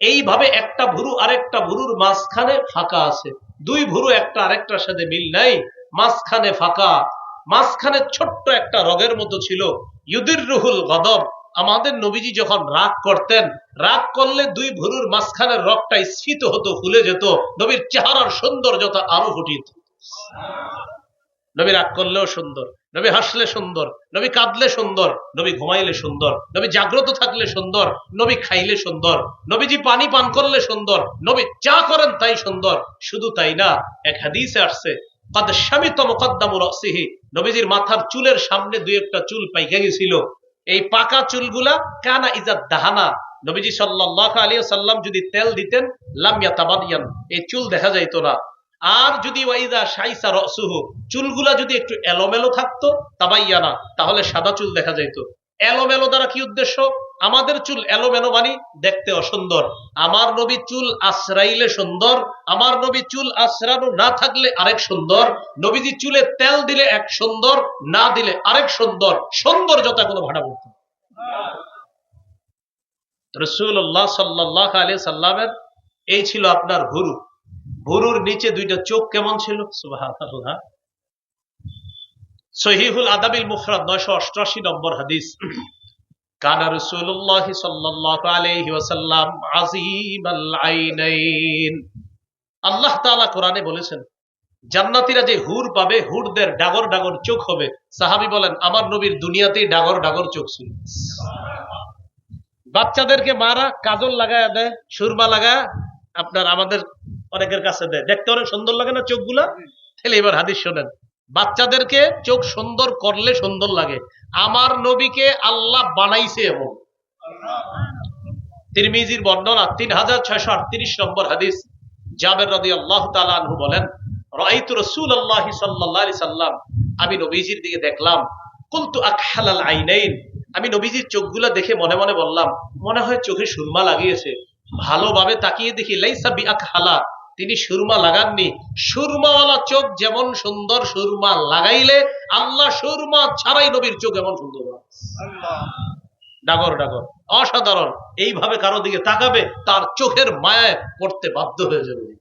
এইভাবে একটা ভুরু আরেকটা ভুরুর মাঝখানে ফাঁকা আছে। দুই ভুরু একটা আরেকটার সাথে মিল নাই। মাঝখানে ফাঁকা। মাঝখানে ছোট্ট একটা রগের মতো ছিল। ইউদির রুহুল গদব। আমাদের নবীজি যখন রাগ করতেন, রাগ করলে দুই ভুরুর মাঝখানের রগটা স্ফীত হতো, ফুলে যেত। নবীর চেহারার সৌন্দর্যতা আরও ফুটিয়ে তুলতো। নবী রাগ করলেও সুন্দর। নবী হাসলে সুন্দর, নবী কাঁদলে সুন্দর, নবী ঘুমাইলে সুন্দর, নবী জাগ্রত থাকলে সুন্দর, নবী খাইলে সুন্দর, নবীজি পানি পান করলে সুন্দর, নবী যা করেন তাই সুন্দর, শুধু তাই না, এক হাদিসে আসছে নবীজির মাথার চুলের সামনে দুই একটা চুল পাইকে গেছিল, এই পাকা চুলগুলা কানা ইজাদ দাহানা, নবীজি সাল্লাল্লাহু আলাইহি সাল্লাম যদি তেল দিতেন, লাম ইয়াতাবাদিয়ান, এই চুল দেখা যাইতো না আর যদি ওয়াইদা সাইসা রসুহু, চুলগুলা যদি একটু এলোমেলো থাকতো তাবাইয়ানা তাহলে সাদা চুল দেখা যাইত। এলোমেলো দ্বারা কি উদ্দেশ্য? আমাদের চুল এলোমেলো মানে দেখতে অসুন্দর। আমার নবী চুল আশ্রাইলে সুন্দর, আমার নবী চুল আশ্রানো না থাকলে আরেক সুন্দর, নবীজি চুলে তেল দিলে এক সুন্দর, না দিলে আরেক সুন্দর সৌন্দর্যতা কোনো ভাড়া পড়ত রসুল্লাহ সাল্লাহ আলী সাল্লামের, এই ছিল আপনার হুরু ভুরুর নিচে দুইটা চোখ কেমন ছিল? সহিহুল আদাবিল মুফরাদ নয়শো অষ্টআশি নম্বর হাদিস। কানা রাসূলুল্লাহ সাল্লাল্লাহু আলাইহি ওয়াসাল্লাম আজিমাল আইনাইন। আল্লাহ তাআলা কোরআনে বলেছেন, জান্নাতীরা যে হুর পাবে, হুরদের ডাগর ডাগর চোখ হবে। সাহাবী বলেন, আমার নবীর দুনিয়াতেই ডাগর ডাগর চোখ ছিল। বাচ্চাদেরকে মারা, কাজল লাগায় দেয়, সুরমা লাগায়, আপনার আমাদের অনেকের কাছে দেয়। দেখতে অনেক সুন্দর লাগে না চোখগুলা? তাহলে এবার হাদিস শোনেন। বাচ্চাদেরকে চোখ সুন্দর করলে সুন্দর লাগে। আমার নবীকে আল্লাহ বানাইছে এমন। তিরমিজির বর্ণনা তিন হাজার ছয়শো আটত্রিশ নম্বর হাদিস। জাবের রাদি আল্লাহ তালু বলেন রাইতু রসুল আল্লাহ সাল্লাহ সাল্লাম। আমি নবীজির দিকে দেখলাম কুলতু আকহালাল আইনাইন। আমি নবীজির চোখগুলা দেখে মনে মনে বললাম মনে হয় চোখে সুরমা লাগিয়েছে। ভালোভাবে তাকিয়ে দেখি লাইসা বি আকহালা তিনি সুরমা লাগাননি। সুরমাওয়ালা চোখ যেমন সুন্দর, সুরমা লাগাইলে আল্লাহ সুরমা ছাড়াই নবীর চোখ এমন সুন্দর ডাগর ডাগর। অসাধারণ। এইভাবে কারও দিকে তাকাবে, তার চোখের মায়ায় পড়তে বাধ্য হয়ে যাবে।